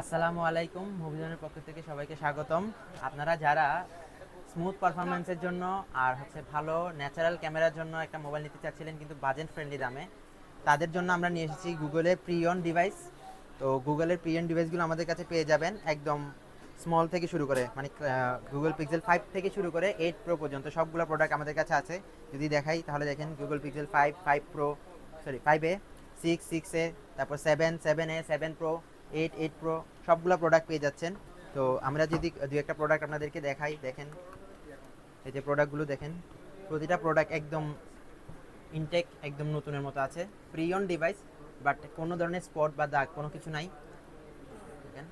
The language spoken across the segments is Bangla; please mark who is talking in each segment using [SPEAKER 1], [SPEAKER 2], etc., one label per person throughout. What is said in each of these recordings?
[SPEAKER 1] আসসালামু আলাইকুম, মুভিজনের পক্ষ থেকে সবাইকে স্বাগতম। আপনারা যারা স্মুথ পারফরমেন্সের জন্য আর হচ্ছে ভালো ন্যাচারাল ক্যামেরার জন্য একটা মোবাইল নিতে চাচ্ছিলেন কিন্তু বাজেট ফ্রেন্ডলি দামে, তাদের জন্য আমরা নিয়ে এসেছি গুগলের প্রিয়ন ডিভাইস তো গুগলের প্রিয়ন ডিভাইসগুলো আমাদের কাছে পেয়ে যাবেন একদম স্মল থেকে শুরু করে মানে গুগল পিক্সেল ফাইভ থেকে শুরু করে এইট প্রো পর্যন্ত সবগুলো প্রোডাক্ট আমাদের কাছে আছে। যদি দেখাই, তাহলে দেখেন Google Pixel five five pro sorry five A six six A তারপর seven seven A seven pro eight eight pro সবগুলো প্রোডাক্ট পেয়ে যাচ্ছেন। তো আমরা যদি দু একটা প্রোডাক্ট আপনাদেরকে দেখাই, দেখেন। এই যে প্রোডাক্টগুলো দেখেন, প্রতিটা প্রোডাক্ট একদম ইনটেক একদম নতুনের মতো আছে। প্রি অন ডিভাইস বাট কোনো ধরনের স্পট বা দাগ, কোনো কিছু নাই। দেখেন।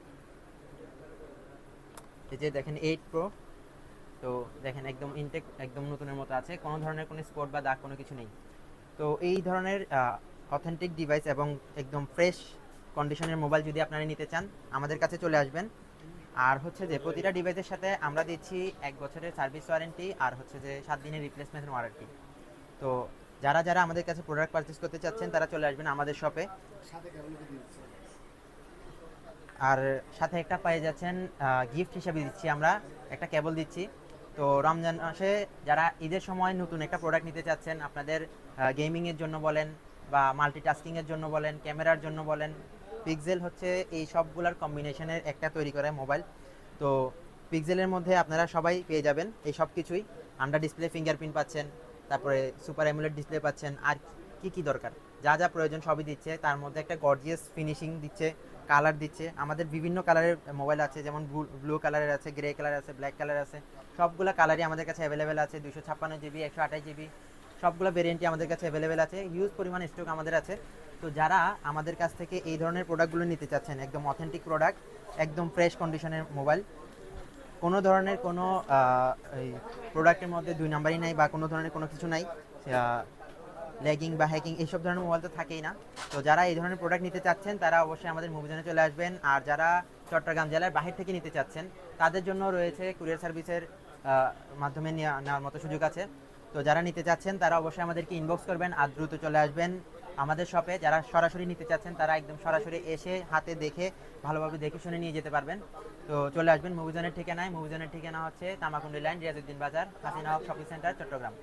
[SPEAKER 1] এই যে দেখেন এইট প্রো তো দেখেন একদম ইনটেক একদম নতুনের মতো আছে। কোনো ধরনের কোনো স্পট বা দাগ, কোনো কিছু নেই। তো এই ধরনের অথেন্টিক ডিভাইস এবং একদম ফ্রেশ কন্ডিশনের মোবাইল যদি আপনারা নিতে চান, আমাদের কাছে চলে আসবেন। আর হচ্ছে যে, প্রতিটা ডিভাইসের সাথে আমরা দিচ্ছি এক বছরের সার্ভিস ওয়ারেন্টি আর হচ্ছে যে, সাত দিনের রিপ্লেসমেন্ট ওয়ারেন্টি তো যারা যারা আমাদের কাছে প্রোডাক্ট পারচেস করতে চাচ্ছেন, তারা চলে আসবেন আমাদের শপে আর সাথে একটা পেয়ে যাচ্ছেন গিফট হিসেবে দিচ্ছি আমরা, একটা কেবল দিচ্ছি। তো রমজান মাসে যারা ঈদের সময় নতুন একটা প্রোডাক্ট নিতে চাচ্ছেন, আপনাদের গেমিংয়ের জন্য বলেন বা মাল্টিটাস্কিংয়ের জন্য বলেন ক্যামেরার জন্য বলেন পিক্সেল হচ্ছে এই সবগুলোর কম্বিনেশনের একটা তৈরি করে মোবাইল তো পিক্সেলের মধ্যে আপনারা সবাই পেয়ে যাবেন এই সব কিছুই আন্ডার ডিসপ্লে ফিঙ্গারপ্রিন্ট পাচ্ছেন, তারপরে সুপার অ্যামুলেট ডিসপ্লে পাচ্ছেন, আর কি কি দরকার? যা যা প্রয়োজন সবই দিচ্ছে। তার মধ্যে একটা গর্জিয়াস ফিনিশিং দিচ্ছে কালার দিচ্ছে। আমাদের বিভিন্ন কালারের মোবাইল আছে, যেমন ব্লু কালারের আছে গ্রে কালার আছে ব্ল্যাক কালার আছে। সবগুলো কালারই আমাদের কাছে অ্যাভেলেবেল আছে। দুশো ছাপ্পান্ন জিবি একশো আঠাশ জিবি সবগুলো ভেরিয়েন্টই আমাদের কাছে অ্যাভেলেবেল আছে। হিউজ পরিমাণ স্টক আমাদের আছে। তো যারা আমাদের কাছ থেকে এই ধরনের প্রোডাক্টগুলো নিতে চাচ্ছেন, একদম অথেন্টিক প্রোডাক্ট একদম ফ্রেশ কন্ডিশনের মোবাইল কোনো ধরনের কোনো প্রোডাক্টের মধ্যে দুই নাম্বারই নাই বা কোনো ধরনের কোনো কিছু নাই ল্যাগিং বা হ্যাকিং এইসব ধরনের মোবাইল তো থাকেই না। তো যারা এই ধরনের প্রোডাক্ট নিতে চাচ্ছেন, তারা অবশ্যই আমাদের মুভিজনে চলে আসবেন। আর যারা চট্টগ্রাম জেলার বাহির থেকে নিতে চাচ্ছেন, তাদের জন্য রয়েছে কুরিয়ার সার্ভিসের মাধ্যমে নেওয়া- নেওয়ার মতো সুযোগ আছে। তো যারা নিতে চাচ্ছেন, তারা অবশ্যই আমাদেরকে ইনবক্স করবেন আর দ্রুত চলে আসবেন আমাদের শপে যারা সরাসরি নিতে চাচ্ছেন, তারা একদম সরাসরি এসে হাতে দেখে, ভালোভাবে দেখে শুনে নিয়ে যেতে পারবেন। তো চলে আসবেন মুভিজনের ঠিকানায়। মুভিজনের ঠিকানা হচ্ছে তামাকুন্ডি লাইন রিয়াজুদ্দিন বাজার, হাসিনা শপিং সেন্টার চট্টগ্রাম।